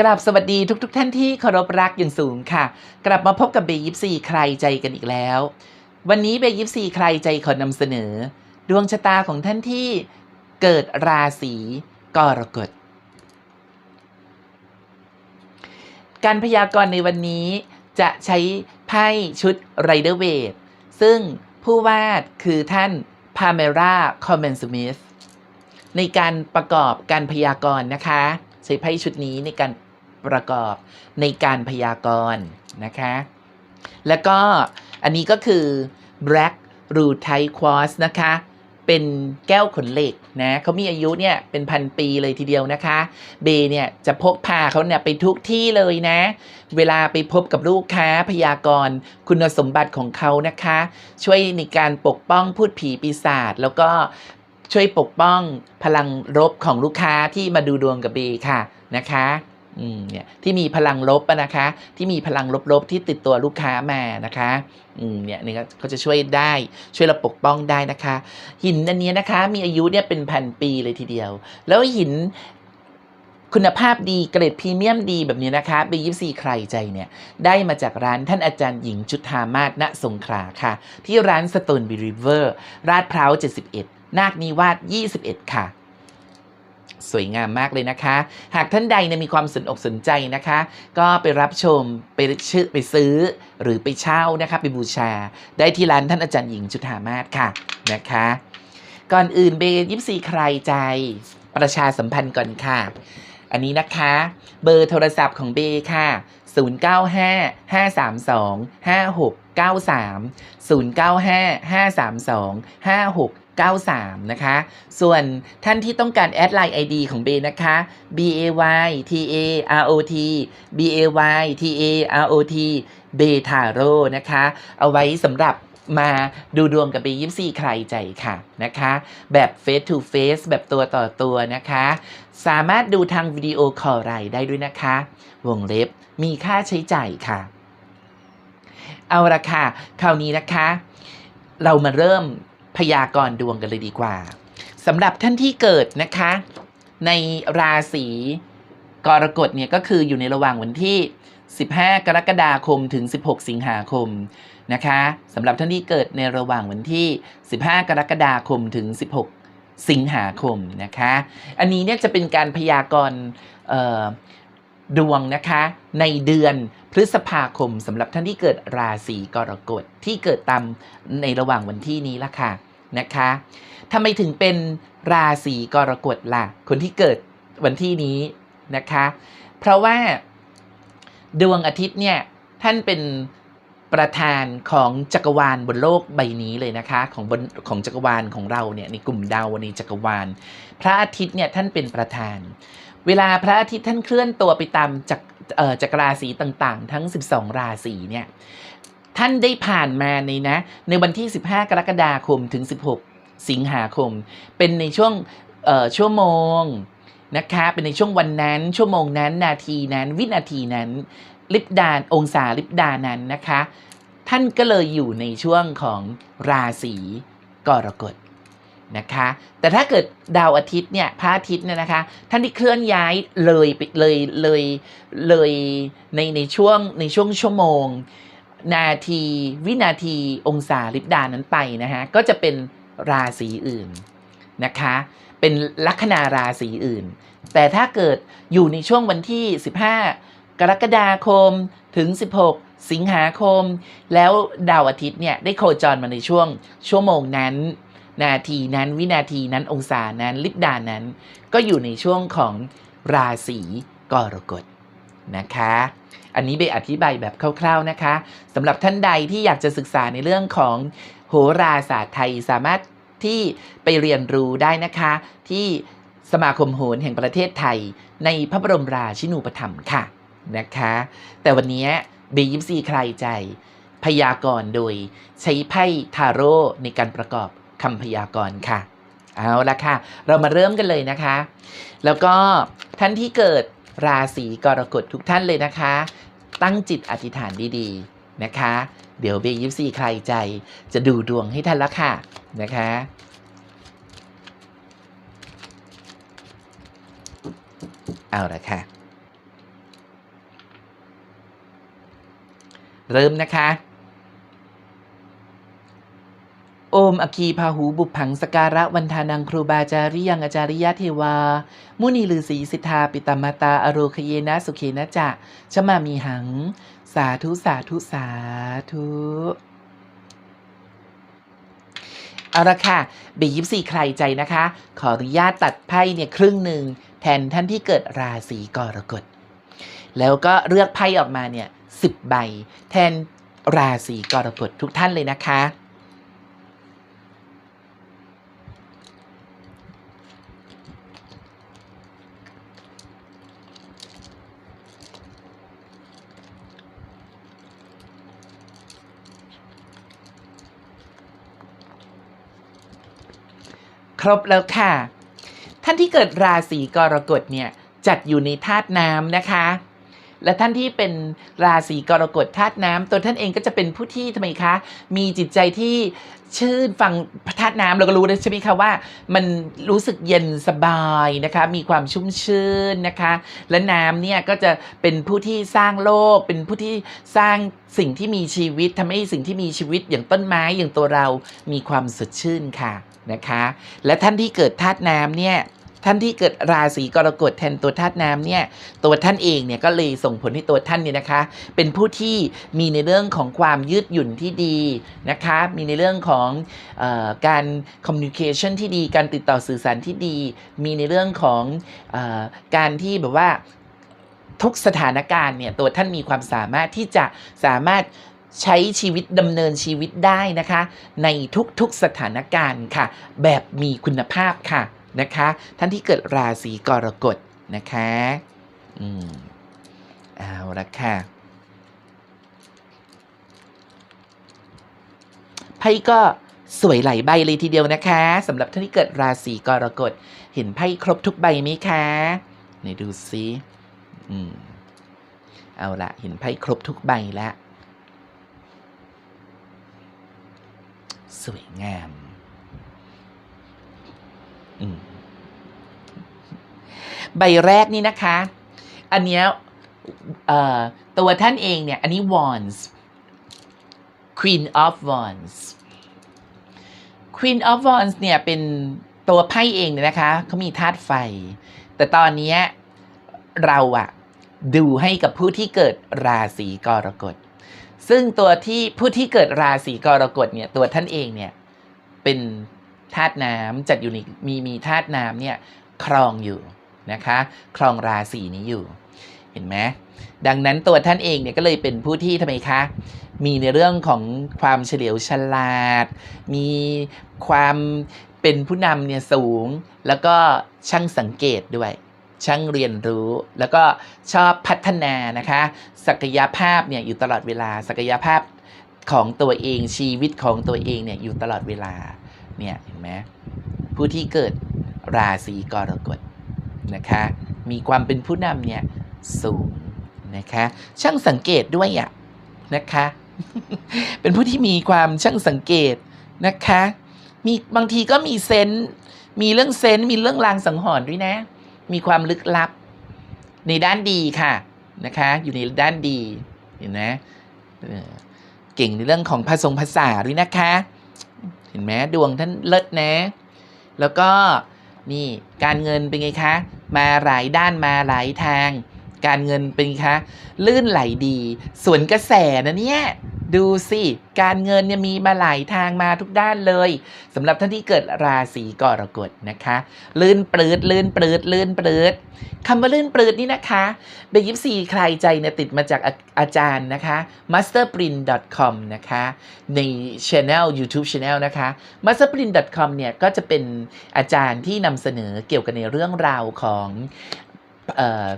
กราบสวัสดีทุกๆทท่านที่เคารพรักอย่างสูงค่ะ กลับมาพบกับเบยิปซีใครใจกันอีกแล้ว วันนี้เบยิปซีใครใจขอนำเสนอ ดวงชะตาของท่านที่เกิดราศีกรกฎ การพยากรณ์ในวันนี้จะใช้ไพ่ชุดไรเดอร์เวทซึ่งผู้วาดคือท่านพาเมราคอมเมนสมิธในการประกอบการพยากรณ์นะคะ ใช้ไพ่ชุดนี้ในการ ประกอบในการพยากรณ์นะคะ แล้วก็อันนี้ก็คือ Black r u t i q u a r t z นะคะ เป็นแก้วขนเหล็กนะเขามีอายุเนี่ยเป็นพันปีเลยทีเดียวนะคะ เบย์เนี่ยจะพกพาเขาเนี่ยไปทุกที่เลยนะ เวลาไปพบกับลูกค้าพยากรณ์คุณสมบัติของเขานะคะ ช่วยในการปกป้องพูดผีปีศาจแล้วก็ช่วยปกป้องพลังลบของลูกค้าที่มาดูดวงกับเบย์ค่ะนะคะ เนี่ยที่มีพลังลบนะคะ ที่มีพลังลบๆที่ติดตัวลูกค้ามานะคะอืมเนี่ยนี่ก็เขาจะช่วยได้ช่วยเราปกป้องได้นะคะ หินอันนี้นะคะมีอายุเนี่ยเป็นพันปีเลยทีเดียว แล้วหินคุณภาพดีเกรดพรีเมียมดีแบบนี้นะคะบียิปซีใครใจเนี่ยได้มาจากร้านท่านอาจารย์หญิงจุธามาศณสงขลาค่ะ ที่ร้านสโตนบิริเวอร์ราดพร้าว 71 นาคนิวาส21 ค่ะ สวยงามมากเลยนะคะ หากท่านใดนี่ยมีความสนอกสนใจนะคะ ก็ไปรับชมไปชื่อไปซื้อหรือไปเช่านะคะไปบูชา ได้ที่ร้านท่านอาจารย์หญิงจุธามาศค่ะนะคะ ก่อนอื่นเบยิปซีใครใจ ประชาสัมพันธ์ก่อนค่ะ อันนี้นะคะ เบอร์โทรศัพท์ของเบค่ะ 095 532 5693 09553256 93 นะคะ ส่วนท่านที่ต้องการแอดไลน์ ID ของเบนะคะ B A Y T A R O T B A Y T A R O T เบทาโร่นะคะ เอาไว้สำหรับมาดูดวงกับเบยิปซีใครใจค่ะนะคะ แบบ Face to Face แบบตัวต่อตัวนะคะ สามารถดูทางวิดีโอคอลไลน์ได้ด้วยนะคะ วงเล็บมีค่าใช้จ่ายค่ะ เอาละค่ะ คราวนี้นะคะ เรามาเริ่ม พยากรณ์ดวงกันเลยดีกว่าสำหรับท่านที่เกิดนะคะ ในราศีกรกฎเนี่ยก็คืออยู่ในระหว่างวันที่ 15 กรกฎาคมถึง 16 สิงหาคมนะคะสำหรับท่านที่เกิดในระหว่างวันที่ 15 กรกฎาคมถึง 16 สิงหาคมนะคะ อันนี้เนี่ยจะเป็นการพยากรณ์ดวงนะคะในเดือนพฤษภาคมสำหรับท่านที่เกิดราศีกรกฎที่เกิดตามในระหว่างวันที่นี้ละค่ะ นะคะทำไมถึงเป็นราศีกรกฎล่ะ คนที่เกิดวันที่นี้นะคะ เพราะว่าดวงอาทิตย์เนี่ยท่านเป็นประธานของจักรวาลบนโลกใบนี้เลยนะคะของบนของจักรวาลของเราเนี่ยในกลุ่มดาวในจักรวาล พระอาทิตย์เนี่ยท่านเป็นประธาน เวลาพระอาทิตย์ท่านเคลื่อนตัวไปตามจักจักรราศีต่างๆ ทั้ง 12 ราศีเนี่ย ท่านได้ผ่านมาในนะ ในวันที่ 15 กรกฎาคมถึง 16 สิงหาคม เป็นในช่วงชั่วโมงนะคะเป็นในช่วงวันนั้น ชั่วโมงนั้น นาทีนั้น วินาทีนั้น ลิบดานองศาลิบดานั้นนะคะ ท่านก็เลยอยู่ในช่วงของราศีกรกฎนะคะแต่ถ้าเกิดดาวอาทิตย์เนี่ยพระอาทิตย์เนี่ยนะคะท่านที่เคลื่อนย้ายเลยไปเลยเลยเลยในในช่วงในช่วงชั่วโมง นาทีวินาทีองศาลิบดานั้นไปนะฮะก็จะเป็นราศีอื่นนะคะ เป็นลัคนาราศีอื่น แต่ถ้าเกิดอยู่ในช่วงวันที่ 15 กรกฎาคมถึง 16 สิงหาคม แล้วดาวอาทิตย์เนี่ยได้โคจรมาในช่วงชั่วโมงนั้น นาทีนั้นวินาทีนั้นองศานั้นลิบดานั้น ก็อยู่ในช่วงของราศีกรกฎ นะคะ อันนี้เบอธิบายแบบคร่าวๆนะคะสำหรับท่านใดที่อยากจะศึกษาในเรื่องของโหราศาสตร์ไทยสามารถที่ไปเรียนรู้ได้นะคะ ที่สมาคมโหรแห่งประเทศไทย ในพระบรมราชินูปถัมภ์ค่ะนะคะ แต่วันนี้เบยิปซีใครใจ พยากรณ์โดยใช้ไพ่ทาโร่ในการประกอบคำพยากรณ์ค่ะ เอาละค่ะ เรามาเริ่มกันเลยนะคะ แล้วก็ท่านที่เกิด ราศีกรกฎทุกท่านเลยนะคะ ตั้งจิตอธิษฐานดีๆนะคะ เดี๋ยวเบยิปซีใครใจจะดูดวงให้ท่านละค่ะนะคะเอาละค่ะ เริ่มนะคะ อมอคีพาหูบุพผังสการะวันทานังครูบาจาริยังอาจาริยะเทวา มุนีลือสีสิทธาปิตมตา อโรคเยนะสุเขนะจะชมามีหัง สาธุสาธุสาธุเอาละค่ะเบยิบสี่ใครใจนะคะ ขออนุญาตตัดไพ่เนี่ยครึ่งหนึ่งแทนท่านที่เกิดราศีกรกฎ แล้วก็เลือกไพ่ออกมาเนี่ยสิบใบ แทนราศีกรกฎทุกท่านเลยนะคะ บแล้วค่ะ ท่านที่เกิดราศีกรกฎเนี่ยจัดอยู่ในธาตุน้ำนะคะ และท่านที่เป็นราศีกรกฎธาตุน้ำตัวท่านเองก็จะเป็นผู้ที่ทำไมคะ มีจิตใจที่ชื่นฟังธาตุน้ำเราก็รู้แล้ใช่ไหมคะว่า มันรู้สึกเย็นสบายนะคะ มีความชุ่มชื่นนะคะ และน้ำเนี่ยก็จะเป็นผู้ที่สร้างโลก เป็นผู้ที่สร้างสิ่งที่มีชีวิตทำให้สิ่งที่มีชีวิตอย่างต้นไม้อย่างตัวเรามีความสดชื่นค่ะ นะคะ และท่านที่เกิดธาตุน้ำเนี่ยท่านที่เกิดราศีกรกฎแทนตัวธาตุน้ำเนี่ยตัวท่านเองเนี่ยก็เลยส่งผลให้ตัวท่านเนี่ยนะคะ เป็นผู้ที่มีในเรื่องของความยืดหยุ่นที่ดีนะคะ มีในเรื่องของออการ communication ที่ดี การติดต่อสื่อสารที่ดี มีในเรื่องของออการที่แบบว่าทุกสถานการณ์เนี่ยตัวท่านมีความสามารถที่จะสามารถ ใช้ชีวิตดำเนินชีวิตได้นะคะ ในทุกๆสถานการณ์ค่ะ แบบมีคุณภาพค่ะนะคะ ท่านที่เกิดราศีกรกฎนะคะอืมเอาละค่ะไพ่ก็สวยหลายใบเลยทีเดียวนะคะสำหรับท่านที่เกิดราศีกรกฎเห็นไพ่ครบทุกใบไหมคะไหนดูซิอืมเอาละเห็นไพ่ครบทุกใบแล้ว สวยงามอืมใบแรกนี่นะคะ อันเนี้ยตัวท่านเองเนี่ย อันนี้ wands queen of wands queen of wands เนี่ย เป็นตัวไพ่เองเนี่ยนะคะเขามีธาตุไฟ แต่ตอนนี้เราอะดูให้กับผู้ที่เกิดราศีกรกฎ ซึ่งตัวที่ผู้ที่เกิดราศีกรกฎเนี่ยตัวท่านเองเนี่ยเป็นธาตุน้ำจัดอยู่ในมีมีธาตุน้ำเนี่ยครองอยู่นะคะครองราศีนี้อยู่เห็นไหมดังนั้นตัวท่านเองเนี่ยก็เลยเป็นผู้ที่ทำไมคะมีในเรื่องของความเฉลียวฉลาด มีความเป็นผู้นำเนี่ยสูง แล้วก็ช่างสังเกตด้วย ช่างเรียนรู้ แล้วก็ชอบพัฒนานะคะ ศักยภาพเนี่ยอยู่ตลอดเวลา ศักยภาพของตัวเองชีวิตของตัวเองเนี่ยอยู่ตลอดเวลาเนี่ยเห็นไหมผู้ที่เกิดราศีกรกฎนะคะ มีความเป็นผู้นำเนี่ยสูงนะคะ ช่างสังเกตด้วยอะนะคะ เป็นผู้ที่มีความช่างสังเกตนะคะ มีบางทีก็มีเซนส์มีเรื่องเซนส์มีเรื่องลางสังหรณ์ด้วยนะ มีความลึกลับ ในด้านดีค่ะนะคะ อยู่ในด้านดีเห็นไหมเก่งในเรื่องของภาษาภาษาด้วยนะคะ เห็นไหมดวงท่านเลิศนะ แล้วก็นี่การเงินเป็นไงคะ มาหลายด้านมาหลายทาง การเงินเป็นไงคะ ลื่นไหลดีส่วนกระแสนะเนี่ย ดูสิการเงินเนี่ยมีมาหลายทางมาทุกด้านเลยสำหรับท่านที่เกิดราศีกรกฎนะคะ ลื่นปลืดลื่นปลืดลื่นปลืดคำว่าลื่นปลืดนี่นะคะเบยิปซีใครใจเนี่ยติดมาจากอาอาจารย์นะคะ masterprint.com นะคะใน Channel YouTube Channel นะคะ masterprint.com เนี่ยก็จะเป็นอาจารย์ที่นำเสนอเกี่ยวกับในเรื่องราวของออ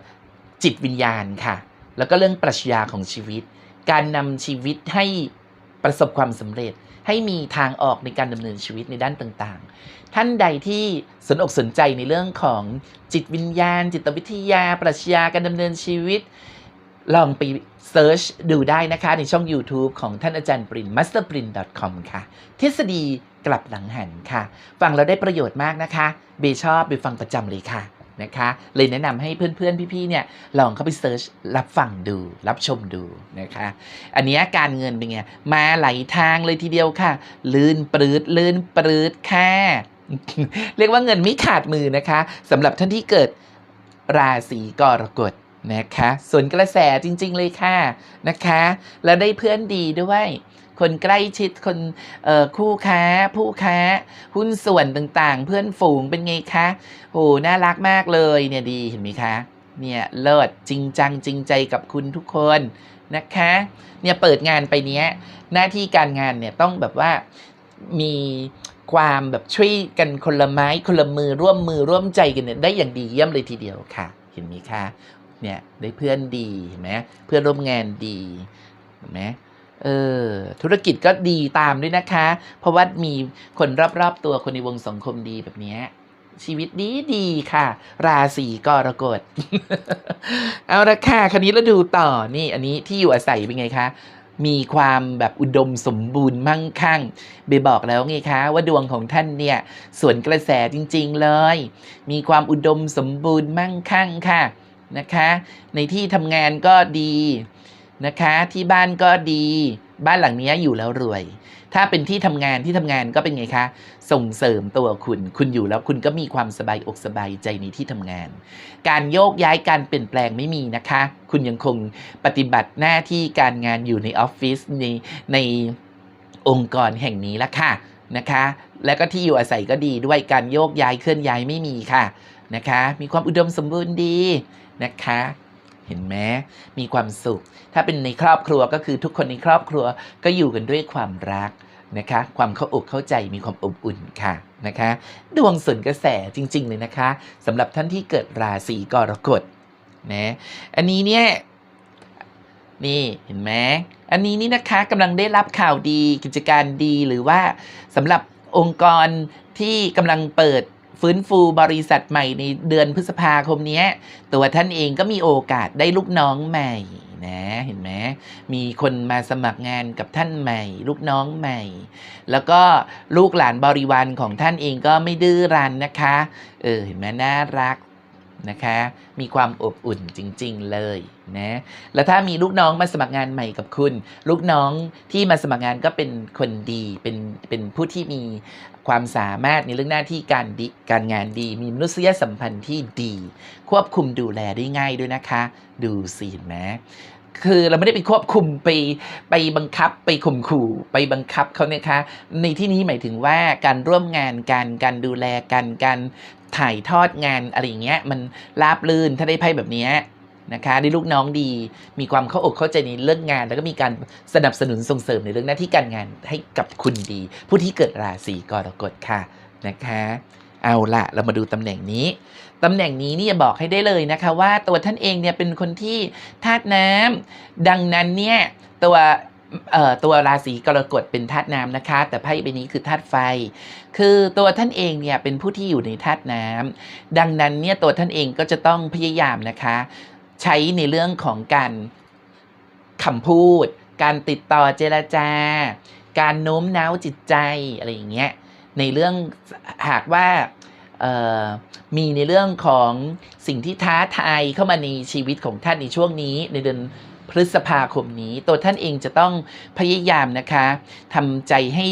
จิตวิญญาณค่ะ แล้วก็เรื่องปรัชญาของชีวิต การนำชีวิตให้ประสบความสำเร็จ ให้มีทางออกในการดำเนินชีวิตในด้านต่างๆ ท่านใดที่สนอกสนใจในเรื่องของจิตวิญญาณ จิตวิทยา ปรัชญาการดำเนินชีวิต ลองไปเซิร์ชดูได้นะคะในช่อง YouTube ของท่านอาจารย์ปริน masterprint.com ค่ะ ทฤษฎีกลับหลังหันค่ะ ฟังแล้วได้ประโยชน์มากนะคะ เบชอบไปฟังประจำเลยค่ะ นะคะเลยแนะนำให้เพื่อนๆพี่ๆเนี่ยลองเข้าไปเซิร์ชรับฟังดู รับชมดูนะคะอันนี้การเงินเป็นไงมาไหลทางเลยทีเดียวค่ะ ลื่นปรืดลื่นปรืดค่ะเรียกว่าเงินไม่ขาดมือนะคะสำหรับท่านที่เกิดราศีกรกฎนะคะส่วนกระแสจริง ๆ เลยค่ะนะคะ แล้วได้เพื่อนดีด้วย คนใกล้ชิดคนคู่ค้า ผู้ค้า หุ้นส่วนต่างๆ เพื่อนฝูงเป็นไงคะโหน่ารักมากเลยเนี่ยดีเห็นไหมคะเนี่ยเลิศจริงจังจริงใจกับคุณทุกคนนะคะเนี่ยเปิดงานไปเนี้ยหน้าที่การงานเนี่ยต้องแบบว่ามีความแบบช่วยกันคนละไม้คนละมือร่วมมือร่วมใจกันเนี่ยได้อย่างดีเยี่ยมเลยทีเดียวค่ะ เห็นไหมคะเนี่ยได้เพื่อนดีเห็นไหมเพื่อนร่วมงานดีเห็นไหม เออธุรกิจก็ดีตามด้วยนะคะ เพราะว่ามีคนรอบๆตัวคนในวงสังคมดีแบบนี้ชีวิตดีดีค่ะ ราศีกรกฎเอาละค่ะคันนี้เราดูต่อนี่ อันนี้ที่อยู่อาศัยเป็นไงคะมีความแบบอุดมสมบูรณ์มั่งคั่งเบบอกแล้วไงคะ ว่าดวงของท่านเนี่ยสวนกระแสจริง ๆ เลย มีความอุดมสมบูรณ์มั่งคั่งค่ะนะคะ ในที่ทำงานก็ดี นะคะ ที่บ้านก็ดี บ้านหลังนี้อยู่แล้วรวย ถ้าเป็นที่ทำงานที่ทำงานก็เป็นไงคะ ส่งเสริมตัวคุณ คุณอยู่แล้วคุณก็มีความสบายอกสบายใจในที่ทำงาน การโยกย้ายการเปลี่ยนแปลงไม่มีนะคะ คุณยังคงปฏิบัติหน้าที่การงานอยู่ในออฟฟิศในในองค์กรแห่งนี้ละค่ะนะคะ แล้วก็ที่อยู่อาศัยก็ดีด้วยการโยกย้ายเคลื่อนย้ายไม่มีค่ะนะคะ มีความอุดมสมบูรณ์ดีนะคะ เห็นไหมมีความสุข ถ้าเป็นในครอบครัวก็คือทุกคนในครอบครัวก็อยู่กันด้วยความรักนะคะ ความเข้าอกเข้าใจมีความอบอุ่นค่ะนะคะ ดวงสวนกระแสจริง ๆ เลยนะคะสำหรับท่านที่เกิดราศีกรกฎนะอันนี้เนี่ยนี่เห็นไหมอันนี้นี่นะคะกำลังได้รับข่าวดีกิจการดีหรือว่าสำหรับองค์กรที่กำลังเปิด ฟื้นฟูบริษัทใหม่ในเดือนพฤษภาคมนี้ตัวท่านเองก็มีโอกาสได้ลูกน้องใหม่นะเห็นไหมมีคนมาสมัครงานกับท่านใหม่ ลูกน้องใหม่ แล้วก็ลูกหลานบริวารของท่านเองก็ไม่ดื้อรั้นนะคะ เออเห็นไหมน่ารัก นะคะ มีความอบอุ่นจริง ๆ เลยนะ แล้วถ้ามีลูกน้องมาสมัครงานใหม่กับคุณ ลูกน้องที่มาสมัครงานก็เป็นคนดี เป็นเป็นผู้ที่มีความสามารถในเรื่องหน้าที่การดีการงานดี มีมนุษยสัมพันธ์ที่ดี ควบคุมดูแลได้ง่ายด้วยนะคะ ดูสิเห็นไหม คือเราไม่ได้ไปควบคุมไปไปบังคับไปข่มขู่ไปบังคับเขาเนี่ยคะ ในที่นี้หมายถึงว่าการร่วมงานกันการดูแลกันการถ่ายทอดงานอะไรอย่างเงี้ยมันราบลื่นถ้าได้ไพ่แบบนี้นะคะได้ลูกน้องดีมีความเข้าอกเข้าใจในเรื่องงาน แล้วก็มีการสนับสนุนส่งเสริมในเรื่องหน้าที่การงานให้กับคุณดี ผู้ที่เกิดราศีกรกฎค่ะนะคะ เอาละเรามาดูตำแหน่งนี้ ตำแหน่งนี้นี่จะบอกให้ได้เลยนะคะว่าตัวท่านเองเนี่ยเป็นคนที่ธาตุน้ำดังนั้นเนี่ยตัวเอ่อตัวราศีกรกฎเป็นธาตุน้ำนะคะ แต่ไพ่ใบนี้คือธาตุไฟ คือตัวท่านเองเนี่ยเป็นผู้ที่อยู่ในธาตุน้ำดังนั้นเนี่ยตัวท่านเองก็จะต้องพยายามนะคะ ใช้ในเรื่องของการคำพูด การติดต่อเจรจา การโน้มน้าวจิตใจอะไรอย่างเงี้ยในเรื่องหากว่า มีในเรื่องของสิ่งที่ท้าทายเข้ามาในชีวิตของท่านในช่วงนี้ในเดือนพฤษภาคมนี้ ตัวท่านเองจะต้องพยายามนะคะทำใจให้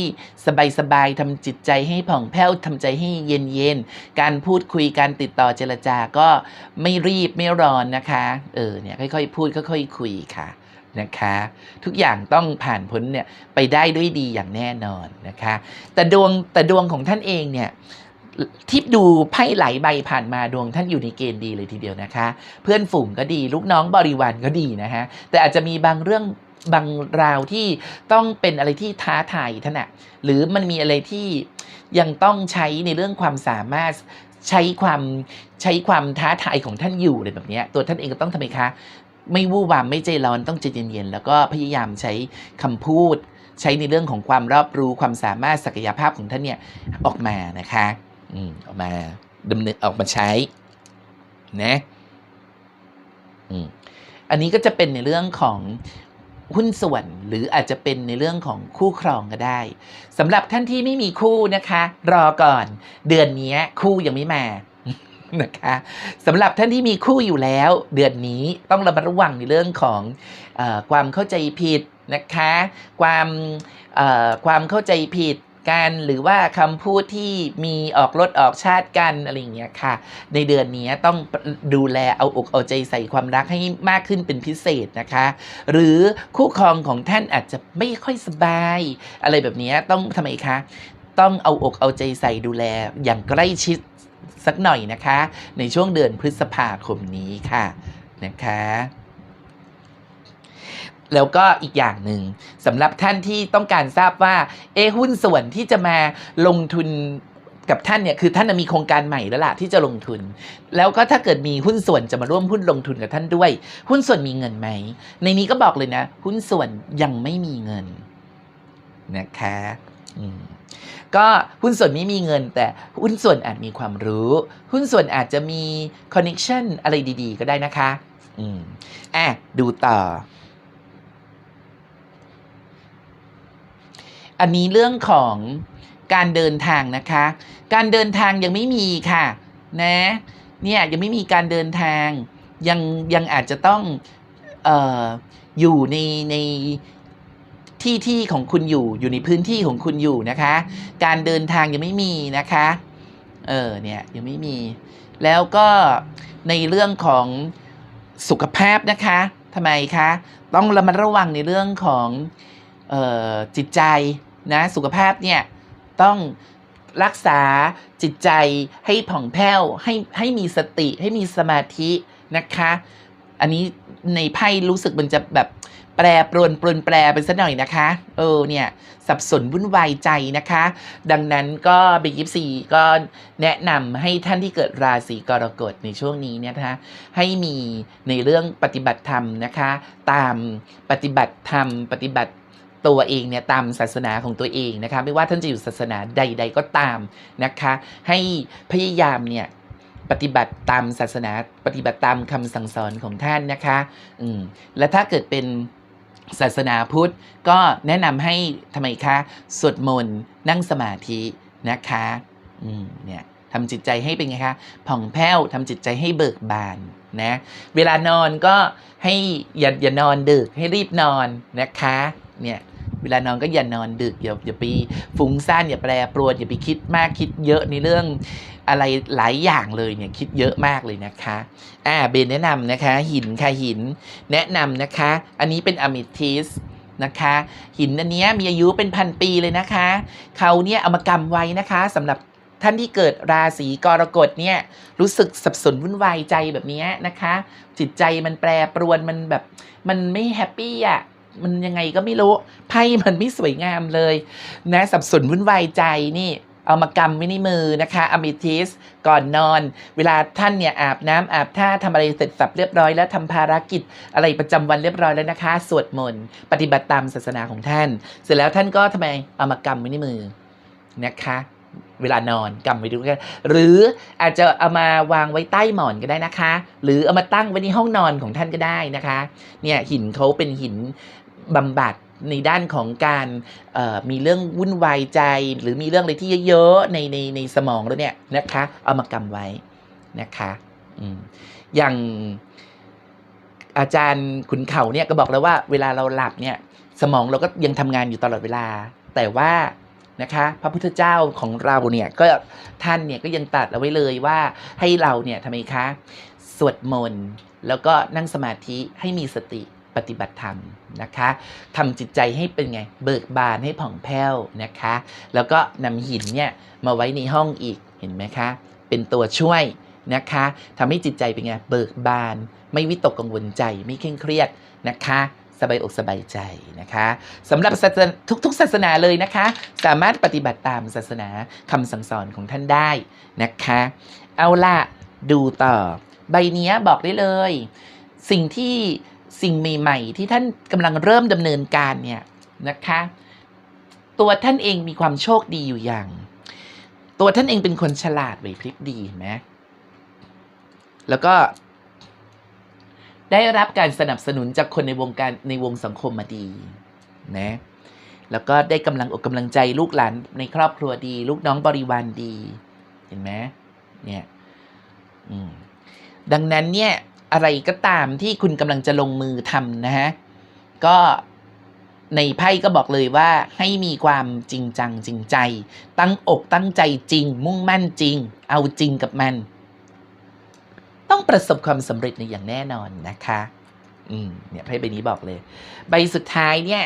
สบายๆทำจิตใจให้ผ่องแผ้วทำใจให้เย็นๆ การพูดคุยการติดต่อเจรจาก็ไม่รีบไม่ร้อนนะคะ เออเนี่ยค่อยๆ พูดค่อยๆคุยค่ะนะคะ ทุกอย่างต้องผ่านพ้นเนี่ยไปได้ด้วยดีอย่างแน่นอนนะคะ แต่ดวงแต่ดวงของท่านเองเนี่ย ที่ดูไพ่ไหลใบผ่านมาดวงท่านอยู่ในเกณฑ์ดีเลยทีเดียวนะคะ เพื่อนฝูงก็ดี ลูกน้องบริวารก็ดีนะฮะแต่อาจจะมีบางเรื่องบางราวที่ต้องเป็นอะไรที่ท้าทายท่านอะหรือมันมีอะไรที่ยังต้องใช้ในเรื่องความสามารถใช้ความใช้ความท้าทายของท่านอยู่อะไรแบบนี้ตัวท่านเองก็ต้องทำไมคะ ไม่วู่วามไม่ใจร้อนต้องใจเย็นๆแล้วก็พยายามใช้คำพูด ใช้ในเรื่องของความรอบรู้ความสามารถศักยภาพของท่านเนี่ยออกมานะคะ อืมออกมาดำเนินออกมาใช้นะอืมอันนี้ก็จะเป็นในเรื่องของหุ้นส่วนหรืออาจจะเป็นในเรื่องของคู่ครองก็ได้สำหรับท่านที่ไม่มีคู่นะคะ รอก่อน เดือนนี้คู่ยังไม่มานะคะสำหรับท่านที่มีคู่อยู่แล้ว เดือนนี้ต้องระมัดระวังในเรื่องของอความเข้าใจผิดนะคะ ความความเข้าใจผิด กันหรือว่าคำพูดที่มีออกรถออกชาติกันอะไรอย่างเงี้ยค่ะ ในเดือนนี้ต้องดูแลเอาอกเอาใจใส่ความรักให้มากขึ้นเป็นพิเศษนะคะ หรือคู่ครองของท่านอาจจะไม่ค่อยสบาย อะไรแบบนี้ต้องทำไมคะ ต้องเอาอกเอาใจใส่ดูแลอย่างใกล้ชิดสักหน่อยนะคะ ในช่วงเดือนพฤษภาคมนี้ค่ะนะคะ แล้วก็อีกอย่างหนึ่งสำหรับท่านที่ต้องการทราบว่าเอหุ้นส่วนที่จะมาลงทุนกับท่านเนี่ยคือท่านนะมีโครงการใหม่แล้วล่ะที่จะลงทุน แล้วก็ถ้าเกิดมีหุ้นส่วนจะมาร่วมหุ้นลงทุนกับท่านด้วย หุ้นส่วนมีเงินไหม ในนี้ก็บอกเลยนะ หุ้นส่วนยังไม่มีเงินนะคะก็หุ้นส่วนไม่มีเงิน แต่หุ้นส่วนอาจมีความรู้ หุ้นส่วนอาจจะมีคอนเน c t ชันอะไรดี ๆ ก็ได้นะคะ อืมอะดูต่อ อันนี้เรื่องของการเดินทางนะคะ การเดินทางยังไม่มีค่ะ นะเนี่ยยังไม่มีการเดินทางยังยังอาจจะต้องเอ่ออยู่ในในที่ที่ของคุณอยู่อยู่ในพื้นที่ของคุณอยู่นะคะ การเดินทางยังไม่มีนะคะเออเนี่ยยังไม่มี แล้วก็ในเรื่องของสุขภาพนะคะทำไมคะต้องระมัดระวังในเรื่องของออจิตใจ นะสุขภาพเนี่ยต้องรักษาจิตใจให้ผ่องแผ้วให้ให้มีสติให้มีสมาธินะคะ อันนี้ในไพ่รู้สึกมันจะแบบแปรปรวนปรวนแปรไปสักหน่อยนะคะ เออเนี่ยสับสนวุ่นวายใจนะคะ ดังนั้นก็เบกิฟซีก็แนะนำให้ท่านที่เกิดราศีกรกฎในช่วงนี้เนี่ยนะคะให้มีในเรื่องปฏิบัติธรรมนะคะ ตามปฏิบัติธรรม ปฏิบัติ ตัวเองเนี่ยตามศาสนาของตัวเองนะคะ ไม่ว่าท่านจะอยู่ศาสนาใด ๆ ก็ตามนะคะ ให้พยายามเนี่ยปฏิบัติตามศาสนาปฏิบัติตามคำสั่งสอนของท่านนะคะ อืมและถ้าเกิดเป็นศาสนาพุทธก็แนะนำให้ทำไมคะสวดมนต์นั่งสมาธินะคะอืมเนี่ยทำจิตใจให้เป็นไงคะผ่องแผ้วทำจิตใจให้เบิกบานนะเวลานอนก็ให้อย่าอย่านอนดึกให้รีบนอนนะคะ เนี่ยเวลานอนก็อย่านอนดึกอย่าอย่าไปฟุ้งซ่านอย่าแปรปรวนอย่าไปคิดมากคิดเยอะในเรื่องอะไรหลายอย่างเลยเนี่ยคิดเยอะมากเลยนะคะอ่าเบนแนะนำนะคะ หินค่ะหินแนะนำนะคะ อันนี้เป็นอะมิทิสนะคะหินอันนี้มีอายุเป็นพันปีเลยนะคะเขาเนี่ยเอามากำไว้นะคะสำหรับท่านที่เกิดราศีกรกฎเนี่ยรู้สึกสับสนวุ่นวายใจแบบนี้นะคะ จิตใจมันแปรปรวนมันแบบมันไม่แฮปปี้อะ มันยังไงก็ไม่รู้ ไพ่มันไม่สวยงามเลย นะสับสนวุ่นวายใจนี่ เอามากำไว้ในมือนะคะอมิทิสก่อนนอน เวลาท่านเนี่ยอาบน้ำอาบท่าทำอะไรเสร็จสับเรียบร้อยแล้วทำภารกิจอะไรประจำวันเรียบร้อยแล้วนะคะ สวดมนต์ปฏิบัติตามศาสนาของท่าน เสร็จแล้วท่านก็ทำไมเอามากำไว้ในมือนะคะเวลานอนกำไว้ดูกันหรืออาจจะเอามาวางไว้ใต้หมอนก็ได้นะคะ หรือเอามาตั้งไว้ในห้องนอนของท่านก็ได้นะคะ เนี่ยหินเขาเป็นหิน บำบัดในด้านของการมีเรื่องวุ่นวายใจ หรือมีเรื่องอะไรที่เยอะๆในในในสมองแล้วเนี่ยนะคะเอามากำไว้นะคะออย่างอาจารย์ขุนเขาเนี่ยก็บอกแล้วว่าเวลาเราหลับเนี่ยสมองเราก็ยังทำงานอยู่ตลอดเวลา แต่ว่านะคะพระพุทธเจ้าของเราเนี่ยก็ท่านเนี่ยก็ยังตัดเอาไว้เลยว่าให้เราเนี่ยทำไมคะ สวดมนต์แล้วก็นั่งสมาธิให้มีสติ ปฏิบัติธรรมนะคะทำจิตใจให้เป็นไงเบิกบานให้ผ่องแผ้วนะคะ แล้วก็นำหินเนี่ยมาไว้ในห้องอีกเห็นไหมคะ เป็นตัวช่วยนะคะทำให้จิตใจเป็นไงเบิกบาน ไม่วิตกกังวลใจไม่เคร่งเครียดนะคะสบายอกสบายใจนะคะสำหรับทุกๆศาสนาเลยนะคะ สามารถปฏิบัติตามศาสนาคำสั่งสอนของท่านได้นะคะ เอาละดูต่อ ใบเนี้ยบอกได้เลย สิ่งที่ สิ่งใหม่ๆ ที่ท่านกำลังเริ่มดำเนินการเนี่ยนะคะ ตัวท่านเองมีความโชคดีอยู่อย่าง ตัวท่านเองเป็นคนฉลาดไหวพริบดีเห็นไหมแล้วก็ได้รับการสนับสนุนจากคนในวงการในวงสังคมมาดีนะแล้วก็ได้กำลังอกกำลังใจลูกหลานในครอบครัวดี ลูกน้องบริวารดี เห็นไหมเนี่ยดังนั้นเนี่ย อะไรก็ตามที่คุณกำลังจะลงมือทำนะฮะ ก็ในไพ่ก็บอกเลยว่าให้มีความจริงจังจริงใจ ตั้งอกตั้งใจจริง มุ่งมั่นจริง เอาจริงกับมัน ต้องประสบความสำเร็จในอย่างแน่นอนนะคะ อืมเนี่ยไพ่ใบนี้บอกเลย ใบสุดท้ายเนี่ย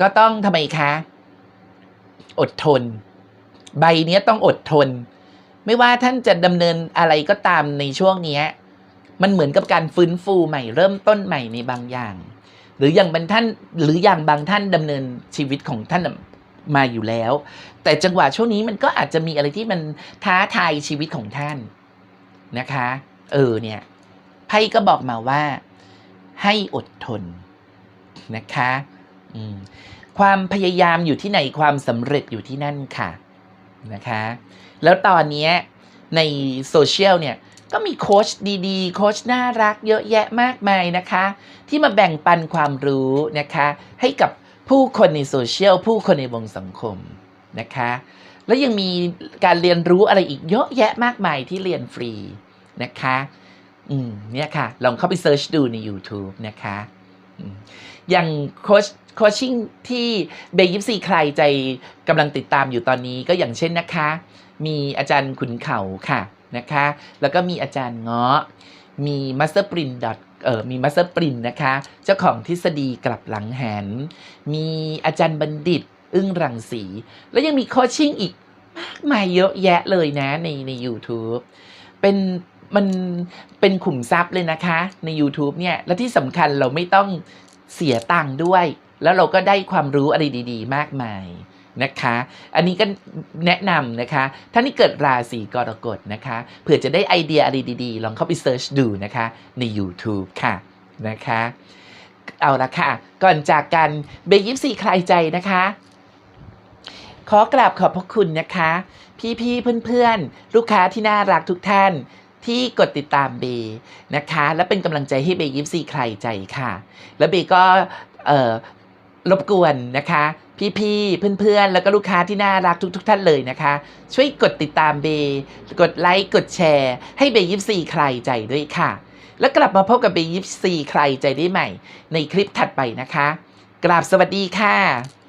ก็ต้องทำไมคะ อดทน ใบเนี้ยต้องอดทน ไม่ว่าท่านจะดำเนินอะไรก็ตามในช่วงเนี้ย มันเหมือนกับการฟื้นฟูใหม่เริ่มต้นใหม่ในบางอย่าง หรืออย่างบางท่านหรืออย่างบางท่านดำเนินชีวิตของท่านมาอยู่แล้ว แต่จังหวะช่วงนี้มันก็อาจจะมีอะไรที่มันท้าทายชีวิตของท่านนะคะ เออเนี่ยไพ่ก็บอกมาว่า ให้อดทนนะคะความพยายามอยู่ที่ไหนความสำเร็จอยู่ที่นั่นค่ะนะคะ แล้วตอนนี้ในโซเชียลเนี่ย ก็มีโค้ชดีๆ โค้ชน่ารักเยอะแยะมากมายนะคะ ที่มาแบ่งปันความรู้นะคะ ให้กับผู้คนในโซเชียลผู้คนในวงสังคมนะคะ แล้วยังมีการเรียนรู้อะไรอีกเยอะแยะมากมายที่เรียนฟรีนะคะ อืมเนี่ยค่ะ ลองเข้าไปเซิร์ชดูใน YouTube นะคะอย่างโค้ชโคชชิ่งที่เบยิปซีใครใจกำลังติดตามอยู่ตอนนี้ก็อย่างเช่นนะคะ มีอาจารย์ขุนเขาค่ะ นะคะ แล้วก็มีอาจารย์เงาะ มีมาสเตอร์ปรินดเอ่อมีมาสเตอร์ปรินนะคะ เจ้าของทฤษฎีกลับหลังแหนมีอาจารย์บัณฑิต อึ้งรังสี แล้วยังมีโคชชิ่งอีกมากมายเยอะแยะเลยนะในใน YouTube เป็นมันเป็นขุมทรัพย์เลยนะคะใน YouTube เนี่ย และที่สำคัญเราไม่ต้องเสียตังค์ด้วย แล้วเราก็ได้ความรู้อะไรดี ๆ มากมาย นะคะ อันนี้ก็แนะนำนะคะ ท่านที่เกิดราศีกรกฎนะคะ เผื่อจะได้ไอเดียอะไรดีๆ ลองเข้าไปเซิร์ชดูนะคะ ใน YouTube ค่ะนะคะ เอาละค่ะ ก่อนจากกันเบยิปซีคลายใจนะคะ ขอกราบขอบพระคุณนะคะ พี่ๆเพื่อนๆ ลูกค้าที่น่ารักทุกท่านที่กดติดตามเบนะคะ และเป็นกำลังใจให้เบยิปซีใครใจค่ะ แล้วเบก็ รบกวนนะคะ พี่ๆ เพื่อนๆ แล้วก็ลูกค้าที่น่ารักทุกๆทท่านเลยนะคะ ช่วยกดติดตามเบย์กดไลค์กดแชร์ ให้เบย์ยิปซีใครใจด้วยค่ะ แล้วกลับมาพบกับเบยิปซีใครใจได้ใหม่ ในคลิปถัดไปนะคะ กราบสวัสดีค่ะ